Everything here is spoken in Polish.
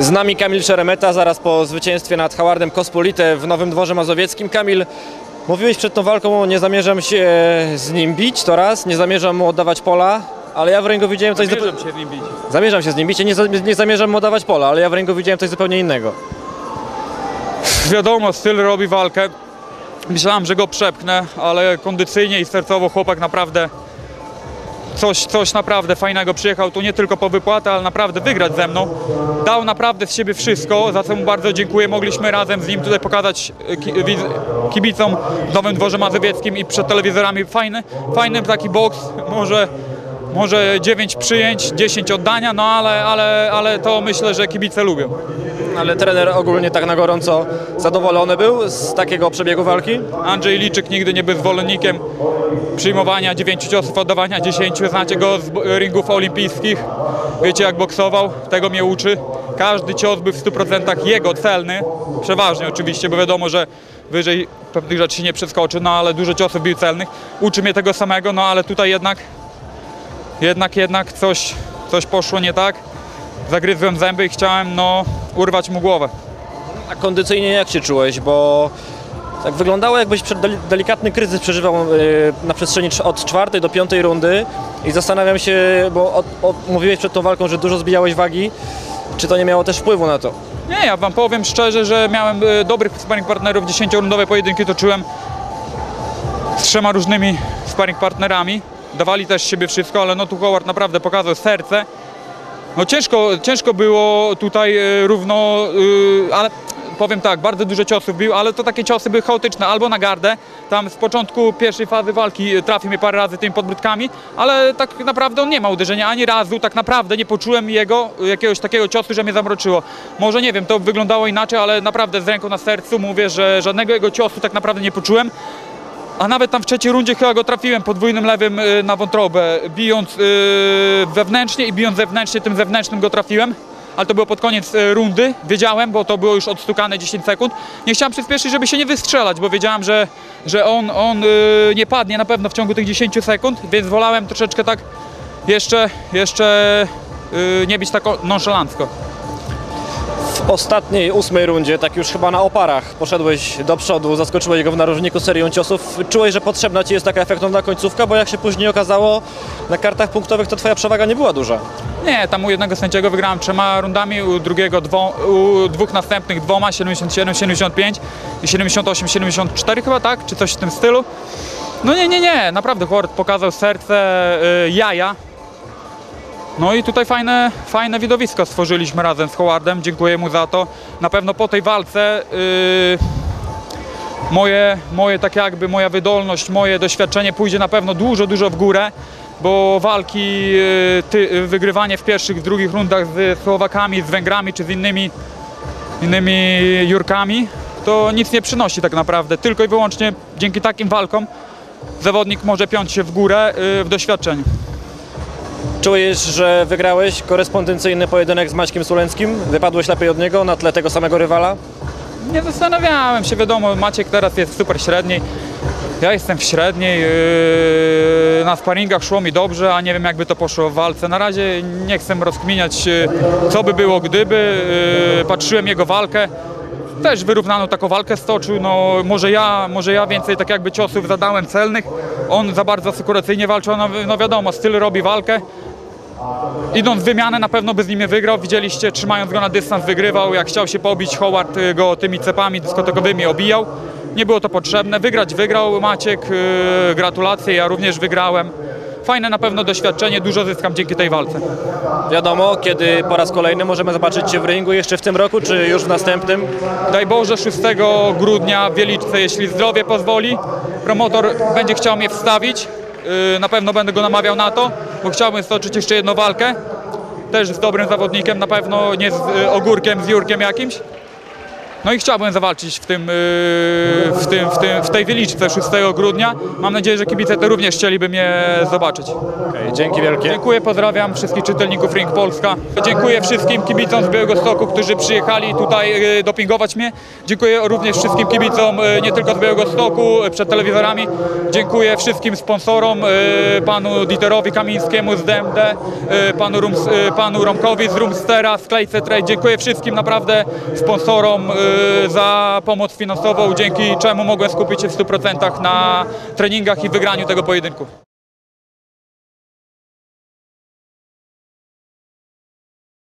Z nami Kamil Szeremeta, zaraz po zwycięstwie nad Howardem Kospolite w Nowym Dworze Mazowieckim. Kamil, mówiłeś przed tą walką, nie zamierzam się z nim bić, to raz, nie zamierzam mu oddawać pola, ale ja w ringu widziałem coś... Zamierzam zupełnie- się z nim bić. Zamierzam się z nim bić, ja nie, za- nie zamierzam mu oddawać pola, ale ja w ringu widziałem coś zupełnie innego. Wiadomo, styl robi walkę. Myślałem, że go przepchnę, ale kondycyjnie i sercowo chłopak naprawdę coś, coś naprawdę fajnego przyjechał tu nie tylko po wypłatę, ale naprawdę wygrać ze mną. Dał naprawdę z siebie wszystko, za co mu bardzo dziękuję. Mogliśmy razem z nim tutaj pokazać e, widz- kibicom w Nowym Dworze Mazowieckim i przed telewizorami fajny, fajny taki boks, może może 9 przyjęć, 10 oddania, no ale, ale, ale to myślę, że kibice lubią. Ale trener ogólnie tak na gorąco zadowolony był z takiego przebiegu walki? Andrzej Liczyk nigdy nie był zwolennikiem przyjmowania 9 ciosów, oddawania 10. Znacie go z ringów olimpijskich. Wiecie jak boksował, tego mnie uczy. Każdy cios był w 100% jego celny. Przeważnie oczywiście, bo wiadomo, że wyżej pewnych rzeczy się nie przeskoczy, no ale dużo ciosów był celnych. Uczy mnie tego samego, no ale tutaj jednak jednak, jednak coś, coś poszło nie tak. Zagryzłem zęby i chciałem no urwać mu głowę. A kondycyjnie jak się czułeś, bo tak wyglądało jakbyś przed deli- delikatny kryzys przeżywał e, na przestrzeni od czwartej do piątej rundy i zastanawiam się, bo od, od, mówiłeś przed tą walką, że dużo zbijałeś wagi, czy to nie miało też wpływu na to? Nie, ja wam powiem szczerze, że miałem e, dobrych sparring partnerów, 10-rundowe pojedynki toczyłem z trzema różnymi sparring partnerami. Dawali też siebie wszystko, ale no tu Howard naprawdę pokazał serce. No ciężko, ciężko było tutaj e, równo, e, ale powiem tak, bardzo dużo ciosów bił, ale to takie ciosy były chaotyczne, albo na gardę, tam z początku pierwszej fazy walki e, trafił mnie parę razy tymi podbródkami, ale tak naprawdę on nie ma uderzenia ani razu, tak naprawdę nie poczułem jego jakiegoś takiego ciosu, że mnie zamroczyło. Może nie wiem, to wyglądało inaczej, ale naprawdę z ręką na sercu mówię, że żadnego jego ciosu tak naprawdę nie poczułem. A nawet tam w trzeciej rundzie chyba go trafiłem podwójnym lewym y, na wątrobę, bijąc y, wewnętrznie i bijąc zewnętrznie, tym zewnętrznym go trafiłem. Ale to było pod koniec y, rundy, wiedziałem, bo to było już odstukane 10 sekund. Nie chciałem przyspieszyć, żeby się nie wystrzelać, bo wiedziałem, że, że on, on nie padnie na pewno w ciągu tych 10 sekund, więc wolałem troszeczkę tak jeszcze, jeszcze nie być tak nonszalancko. Ostatniej, ósmej rundzie, tak już chyba na oparach, poszedłeś do przodu, zaskoczyłeś go w narożniku serią ciosów. Czułeś, że potrzebna Ci jest taka efektowna końcówka, bo jak się później okazało, na kartach punktowych to Twoja przewaga nie była duża. Nie, tam u jednego sędziego wygrałem trzema rundami, u drugiego dwo, u dwóch następnych dwoma, 77, 75 i 78, 74 chyba, tak? Czy coś w tym stylu. No nie, nie, nie, naprawdę Howard pokazał serce, y, jaja. No i tutaj fajne, fajne widowisko stworzyliśmy razem z Howardem, dziękuję mu za to. Na pewno po tej walce y, moje, moje tak jakby moja wydolność, moje doświadczenie pójdzie na pewno dużo, dużo w górę, bo walki, y, ty, y, wygrywanie w pierwszych, w drugich rundach z Słowakami, z Węgrami czy z innymi, innymi Jurkami, to nic nie przynosi tak naprawdę. Tylko i wyłącznie dzięki takim walkom zawodnik może piąć się w górę y, w doświadczeniu. Czujesz, że wygrałeś korespondencyjny pojedynek z Maćkiem Suleńskim? Wypadłeś lepiej od niego na tle tego samego rywala? Nie zastanawiałem się, wiadomo, Maciek teraz jest w super średniej. Ja jestem w średniej. Yy, na sparingach szło mi dobrze, a nie wiem jakby to poszło w walce. Na razie nie chcę rozkminiać, yy, co by było gdyby. Yy, patrzyłem jego walkę. Też wyrównaną taką walkę stoczył. No, może, ja, może ja więcej tak jakby ciosów zadałem celnych. On za bardzo asekuracyjnie walczył. No, no wiadomo, styl robi walkę. Idąc w wymianę na pewno by z nim nie wygrał. Widzieliście, trzymając go na dystans wygrywał. Jak chciał się pobić, Howard y, go tymi cepami dyskotekowymi obijał. Nie było to potrzebne. Wygrać wygrał Maciek. Yy, gratulacje, ja również wygrałem. Fajne na pewno doświadczenie, dużo zyskam dzięki tej walce. Wiadomo, kiedy po raz kolejny możemy zobaczyć Cię w ringu, jeszcze w tym roku, czy już w następnym? Daj Boże 6 grudnia w Wieliczce, jeśli zdrowie pozwoli. Promotor będzie chciał mnie wstawić. Yy, Na pewno będę go namawiał na to, bo chciałbym stoczyć jeszcze jedną walkę. Też z dobrym zawodnikiem, na pewno nie z y, ogórkiem, z Jurkiem jakimś. No i chciałbym zawalczyć w, tym, yy, w, tym, w, tym, w tej wyliczce 6 grudnia. Mam nadzieję, że kibice to również chcieliby mnie zobaczyć. Okej, dzięki wielkie. Dziękuję, pozdrawiam wszystkich czytelników Ring Polska. Dziękuję wszystkim kibicom z Białegostoku, którzy przyjechali tutaj y, dopingować mnie. Dziękuję również wszystkim kibicom y, nie tylko z Białegostoku y, przed telewizorami. Dziękuję wszystkim sponsorom, panu Dieterowi Kamińskiemu z DMD, panu, Rums, panu Romkowi z Rumstera, z Klejce Trade. Dziękuję wszystkim naprawdę sponsorom za pomoc finansową, dzięki czemu mogłem skupić się w 100% na treningach i wygraniu tego pojedynku.